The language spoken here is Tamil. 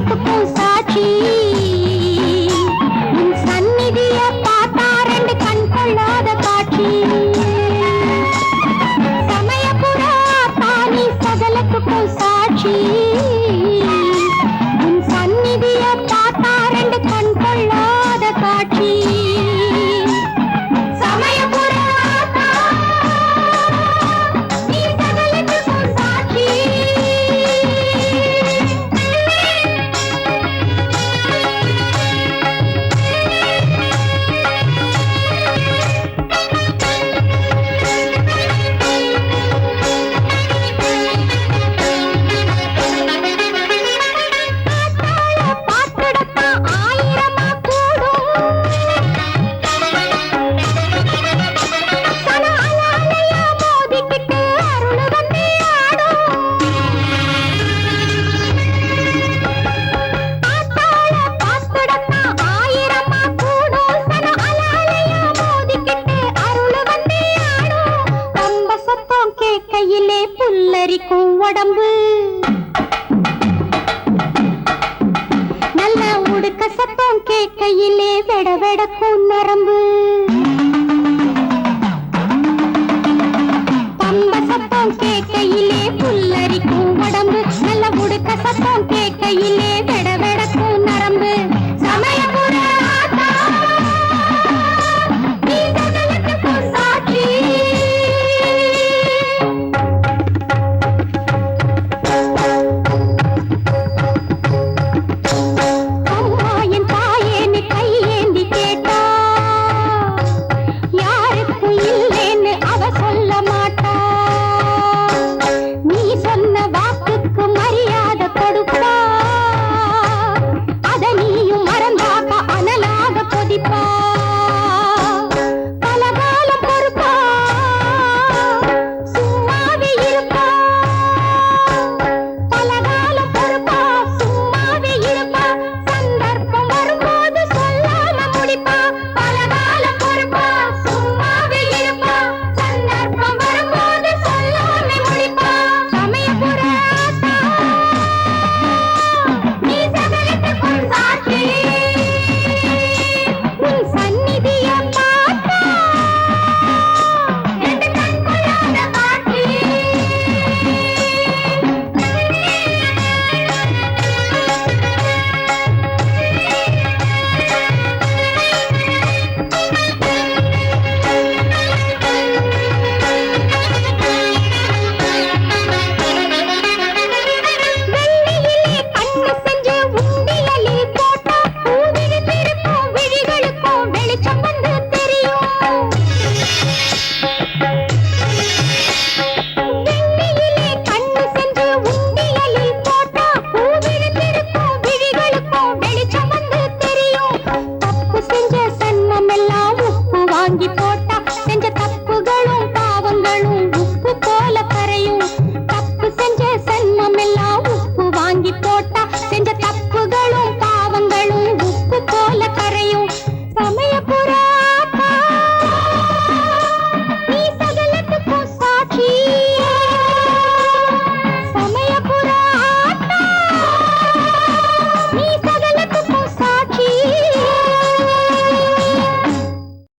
Oh, உடம்பு. நல்லா உடுக்க சத்தம் கேட்கையிலே வெட வெடக்கும் நரம்பு பம்ப சத்தம் கேட்கையிலே புல்லரிக்கும் உடம்பு. நல்ல உடுக்க சத்தம் கேட்கையிலே